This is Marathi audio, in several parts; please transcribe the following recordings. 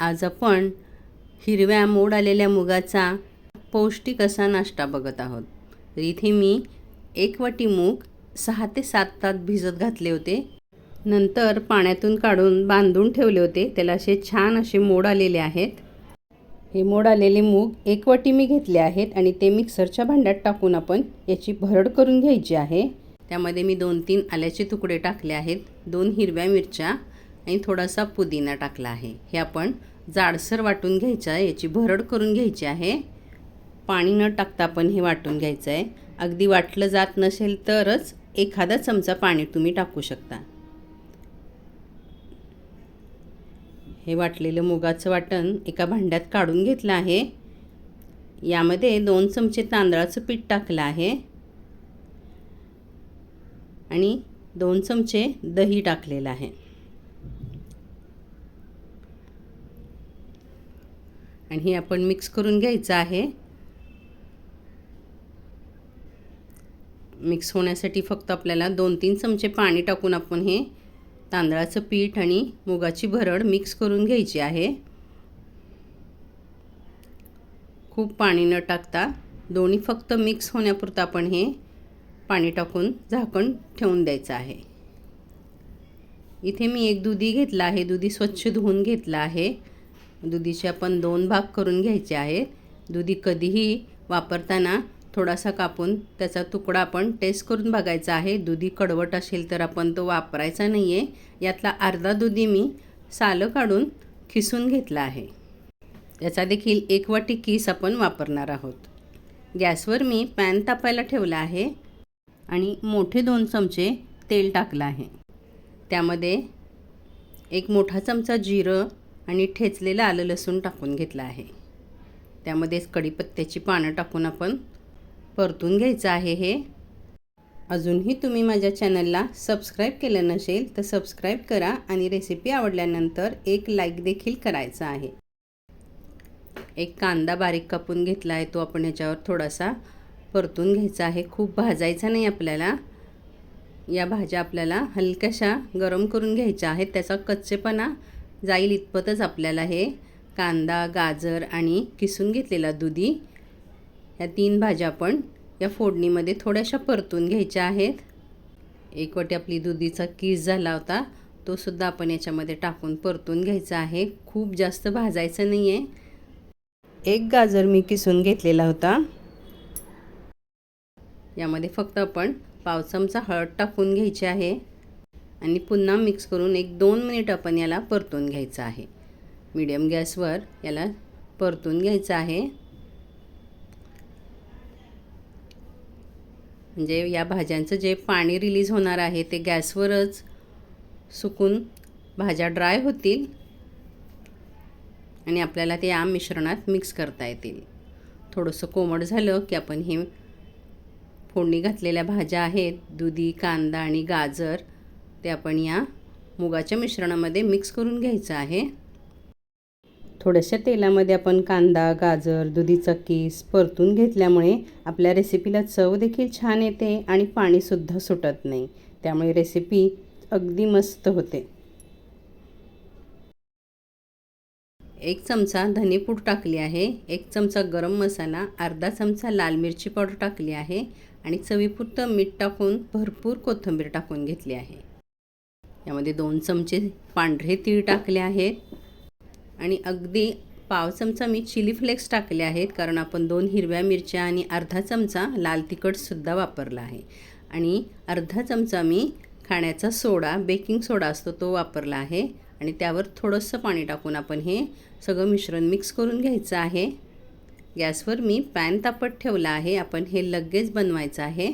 आज आपण हिरव्या मोड आलेल्या मुगाचा पौष्टिक असा नाश्ता बघत आहोत. तर इथे मी एक वाटी मूग सहा ते सात तास भिजत घातले होते. नंतर पाण्यातून काढून बांधून ठेवले होते. त्याला असे छान असे मोड आलेले आहेत. हे मोड आलेले मूग एक वाटी मी घेतले आहेत आणि ते मिक्सरच्या भांड्यात टाकून आपण याची भरड करून घ्यायची आहे. त्यामध्ये मी दोन तीन आल्याचे तुकडे टाकले आहेत. दोन हिरव्या मिरच्या आणि थोडासा पुदिना टाकला आहे. हे आपण जाडसर वाटून घ्यायचं आहे याची भरड करून घ्यायची आहे. पाणी न टाकता पण हे वाटून घ्यायचं आहे. अगदी वाटलं जात नसेल तरच एखादा चमचा पाणी तुम्ही टाकू शकता. हे वाटलेलं मुगाचं वाटण एका भांड्यात काढून घेतलं आहे. यामध्ये दोन चमचे तांदळाचं पीठ टाकलं आहे. आणि दोन चमचे दही टाकलेलं आहे. आणि हे आपण मिक्स करून घ्यायचं आहे. मिक्स होण्यासाठी फक्त आपल्याला दोन तीन चमचे पाणी टाकून आपण हे तांदळाचं पीठ आणि मुगाची भरड मिक्स करून घ्यायची आहे. खूप पाणी न टाकता दोन्ही फक्त मिक्स होण्यापुरतं आपण हे पाणी टाकून झाकण ठेवून द्यायचं आहे. इथे मी एक दुधी घेतला आहे दुधी स्वच्छ धुवून घेतला आहे. दुधीचे आपण दोन भाग करून घ्यायचे आहेत. दुधी कधीही वापरताना थोडासा कापून त्याचा तुकडा आपण टेस्ट करून बघायचा आहे. दुधी कडवट असेल तर आपण तो वापरायचा नाही आहे यातला अर्धा दुधी मी सालं काढून खिसून घेतला आहे. याचा देखील एक वाटी किस आपण वापरणार आहोत. गॅसवर मी पॅन तापायला ठेवला आहे आणि मोठे दोन चमचे तेल टाकलं आहे. त्यामध्ये एक मोठा चमचा जिरं आणि ठेचलेलं आलं लसूण टाकून घेतलं आहे. त्यामध्येच कढीपत्त्याची पानं टाकून आपण परतून घ्यायचं आहे हे. अजूनही तुम्ही माझ्या चॅनलला सबस्क्राईब केलं नसेल तर सबस्क्राईब करा आणि रेसिपी आवडल्यानंतर एक लाईक देखील करायचा आहे. एक कांदा बारीक कापून घेतला आहे तो आपण याच्यावर थोडासा परतून घ्यायचा आहे. खूप भाजायचा नाही आपल्याला. या भाज्या आपल्याला हलक्याशा गरम करून घ्यायच्या आहेत. त्याचा कच्चेपणा जाईल इतपतच आपल्याला हे कांदा गाजर आणि किसून घेतलेला दुधी. या तीन भाज्या आपण या फोडणीमध्ये थोड्याशा परतून घ्यायच्या आहेत. एक वाटी आपली दुधीचा किस झाला होता तो सुद्धा आपण याच्यामध्ये टाकून परतून घ्यायचा आहे. खूप जास्त भाजायचं नाही आहे एक गाजर मी किसून घेतलेला होता. यामध्ये फक्त आपण पाव चमचा हळद टाकून घ्यायची आहे. आणि पुन्हा मिक्स करून एक दोन मिनिट आपण याला परतून घ्यायचं आहे. मीडियम गॅसवर याला परतून घ्यायचं आहे. म्हणजे या भाज्यांचं जे पाणी रिलीज होणार आहे ते गॅसवरच सुकून भाज्या ड्राय होतील आणि आपल्याला ते या मिश्रणात मिक्स करता येतील. थोडंसं कोमट झालं की आपण हे फोडणी घातलेल्या भाज्या आहेत दुधी कांदा आणि गाजर ते आपण या मुगाच्या मिश्रणामध्ये मिक्स करून घ्यायचं आहे. थोड्याशा तेलामध्ये आपण कांदा गाजर दुधीचा चक्कीस परतून घेतल्यामुळे आपल्या रेसिपीला चव देखील छान येते आणि पाणीसुद्धा सुटत नाही. त्यामुळे रेसिपी अगदी मस्त होते. एक चमचा धनेपूड टाकली आहे. एक चमचा गरम मसाला अर्धा चमचा लाल मिरची पावडर टाकली आहे आणि चवीपुरतं मीठ टाकून भरपूर कोथिंबीर टाकून घेतली आहे. यामध्ये दोन चमचे पांढरे तीळ टाकले आहेत. आणि अगदी पाव चमचा मी चिली फ्लेक्स टाकले आहेत कारण आपण दोन हिरव्या मिरच्या आणि अर्धा चमचा लाल तिखटसुद्धा वापरला आहे. आणि अर्धा चमचा मी खाण्याचा सोडा बेकिंग सोडा असतो तो वापरला आहे. आणि त्यावर थोडंसं पाणी टाकून आपण हे सगळं मिश्रण मिक्स करून घ्यायचं आहे. गॅसवर मी पॅन तापत ठेवला आहे. आपण हे लगेच बनवायचं आहे.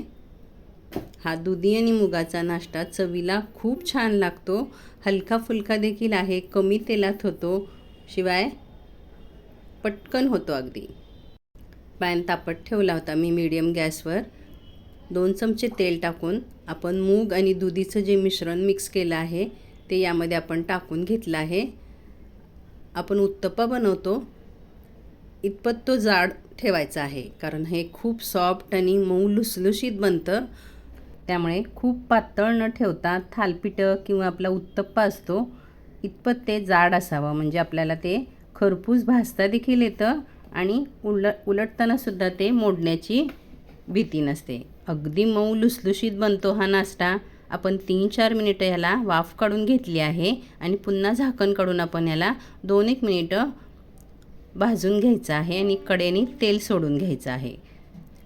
हा दुधी आणि मुगाचा नाश्ता चवीला खूप छान लागतो. हलका फुलका देखील आहे कमी तेलात होतो. शिवाय पटकन होतो अगदी. पॅन तापत ठेवला होता मी मीडियम गॅसवर दोन चमचे तेल टाकून आपण मूग आणि दुधीचं जे मिश्रण मिक्स केलं आहे ते यामध्ये आपण टाकून घेतलं आहे. आपण उत्तप्पा बनवतो. इतपत तो जाड ठेवायचा आहे कारण हे खूप सॉफ्ट आणि मऊ लुसलुशीत बनतं. त्यामुळे खूप पातळ न ठेवता थालपिठं किंवा आपला उत्तप्पा असतो इतपत ते जाड असावं. म्हणजे आपल्याला ते खरपूस भाजता देखील येतं आणि उल उलटतानासुद्धा ते मोडण्याची भीती नसते. अगदी मऊ लुसलुशीत बनतो हा नाश्ता. आपण तीन चार मिनिटं ह्याला वाफ काढून घेतली आहे आणि पुन्हा झाकण काढून आपण ह्याला दोन एक मिनिटं भाजून घ्यायचं आहे आणि कडेने तेल सोडून घ्यायचं आहे.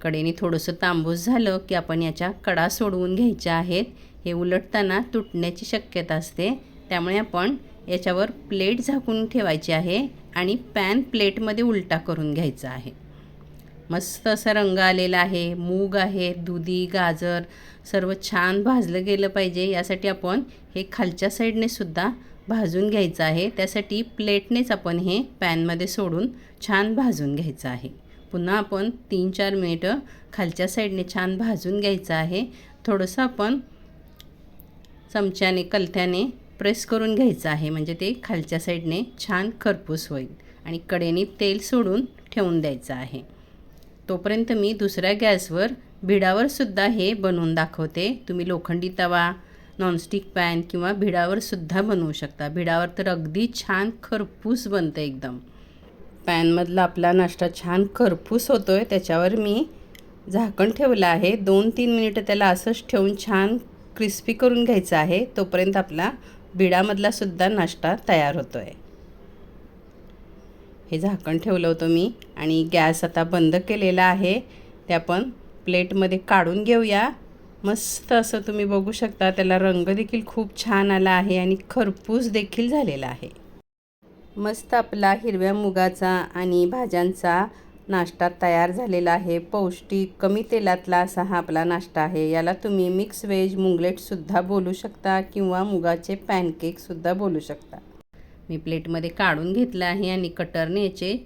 कडेने थोडंसं तांबूस झालं की आपण याच्या कडा सोडवून घ्यायच्या आहेत. हे उलटताना तुटण्याची शक्यता असते. त्यामुळे आपण याच्यावर प्लेट झाकून ठेवायची आहे आणि पॅन प्लेटमध्ये उलटा करून घ्यायचा आहे. मस्त असा रंग आलेला आहे. मूग आहे दुधी गाजर सर्व छान भाजलं गेलं पाहिजे. यासाठी आपण हे खालच्या साईडने सुद्धा भाजून घ्यायचं आहे. त्यासाठी प्लेटनेच आपण हे पॅनमध्ये सोडून छान भाजून घ्यायचं आहे. पुन्हा आपण तीन चार मिनिटं खालच्या साईडने छान भाजून घ्यायचं आहे. थोडंसं आपण चमच्याने कलथ्याने प्रेस करून घ्यायचं आहे. म्हणजे ते खालच्या साईडने छान खरपूस होईल आणि कडेने तेल सोडून ठेवून द्यायचं आहे. तोपर्यंत मी दुसऱ्या गॅसवर भिडावर सुद्धा हे बनवून दाखवते. तुम्ही लोखंडी तवा नॉनस्टिक पॅन किंवा भिडावर सुद्धा बनवू शकता. भिडावर तर अगदी छान खरपूस बनतं एकदम. पॅनमधला आपला नाश्ता छान खरपूस होतो आहे त्याच्यावर मी झाकण ठेवलं आहे. दोन तीन मिनिटं त्याला असंच ठेवून छान क्रिस्पी करून घ्यायचं आहे. तोपर्यंत आपला बिडामधला सुद्धा नाश्ता तयार होतो आहे हे झाकण ठेवलं होतं मी आणि गॅस आता बंद केलेला आहे. ते आपण प्लेटमध्ये काढून घेऊया. मस्त असं तुम्ही बघू शकता त्याला रंग देखील खूप छान आला आहे आणि खरपूस देखील झालेला आहे. मस्त आपला हिरव्या मुगाचा आणि भाज्यांचा नाश्ता तयार झालेला आहे. पौष्टिक कमी तेलातला असा हा आपला नाश्ता आहे. याला तुम्ही मिक्स व्हेज मुंगलेटसुद्धा बोलू शकता किंवा मुगाचे पॅनकेकसुद्धा बोलू शकता. मी प्लेटमध्ये काढून घेतलं आहे आणि कटरने याचे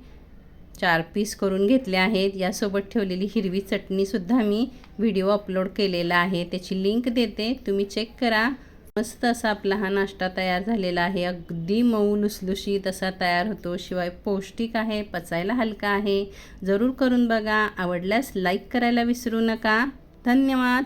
चार पीस करून घेतले आहेत. यासोबत ठेवलेली हिरवी चटणीसुद्धा मी व्हिडिओ अपलोड केलेला आहे. त्याची लिंक देते. तुम्ही चेक करा. मस्त असा आपला हा नाश्ता तयार झालेला आहे. अगदी मऊ लुसलुशीत असा तयार होतो. शिवाय पौष्टिक आहे पचायला हलका आहे. जरूर करून बघा. आवडल्यास लाईक करायला विसरू नका. धन्यवाद.